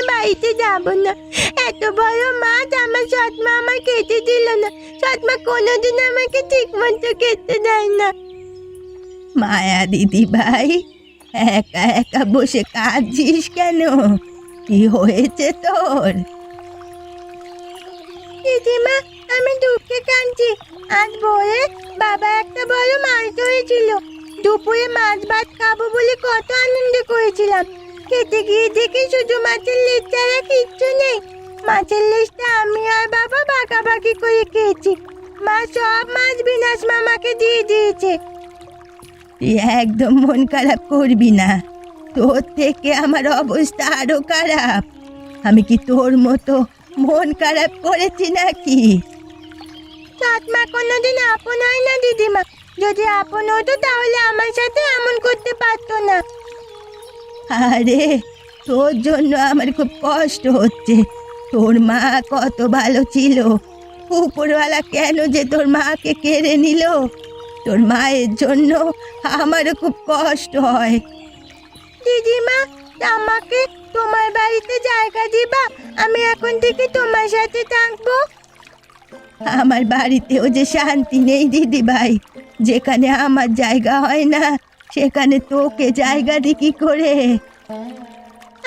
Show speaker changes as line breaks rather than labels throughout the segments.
আর বাড়িতে যাব না। এত বড় মাছ আমার সৎমা আমার খেতে দিল না। সৎমা কোনোদিন আমাকে ঠিক মতো খেতে দেয় না। মায়া দিদি ভাই একা একা বসে কাঁদছিস কেন? কি হয়েছে তোর? দিদিমা আমি দুঃখে কাঁদছি। আজ ভোরে বাবা একটা বড় মাছ ধরেছিল। দুপুরে মাছ ভাত খাব বলে কত আনন্দ করেছিলাম। খেতে গিয়ে দেখি? শুধু মাছের লেজ ছাড়া কিচ্ছু নেই। মাছের লেজটা আমি আর বাবা ভাগাভাগি করে খেয়েছি। মা সব মাছ বিনাশ মামাকে দিয়ে দিয়েছে। তুই একদম মন খারাপ করবি না। তোর থেকে আমার অবস্থা আরও খারাপ। আমি কি তোর মতো মন খারাপ করেছি নাকি? চাঁদমা কোনোদিন আপন হয় না, দিদিমা। যদি আপন হতো তাহলে আমার সাথে এমন করতে পারতো না। আরে তোর জন্য আমার খুব কষ্ট হচ্ছে। তোর মা কত ভালো ছিল। উপরওয়ালা কেন যে তোর মাকে কেড়ে নিল? তোর মায়ের জন্য আমারও খুব কষ্ট হয়। দিদিমা আমাকে তোমার বাড়িতে জায়গা দিবা। আমি এখন থেকে তোমার সাথে থাকব। আমার বাড়িতেও যে শান্তি নেই দিদি ভাই যেখানে আমার জায়গা হয় না সেখানে তোকে জায়গা দি কি করে?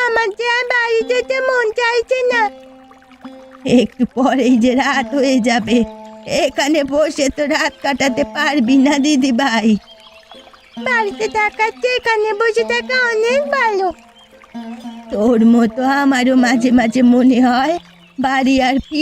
আমার যে বাড়ি যেতে মন চাইছে না। একটু পরেই যে রাত হয়ে যাবে, এখানে বসে তো রাত কাটাতে পারবি না, দিদি ভাই। বাড়িতে থাকার এখানে বসে থাকা অনেক ভালো। তোর মতো আমারও মাঝে মাঝে মনে হয় বাড়ি আর ফি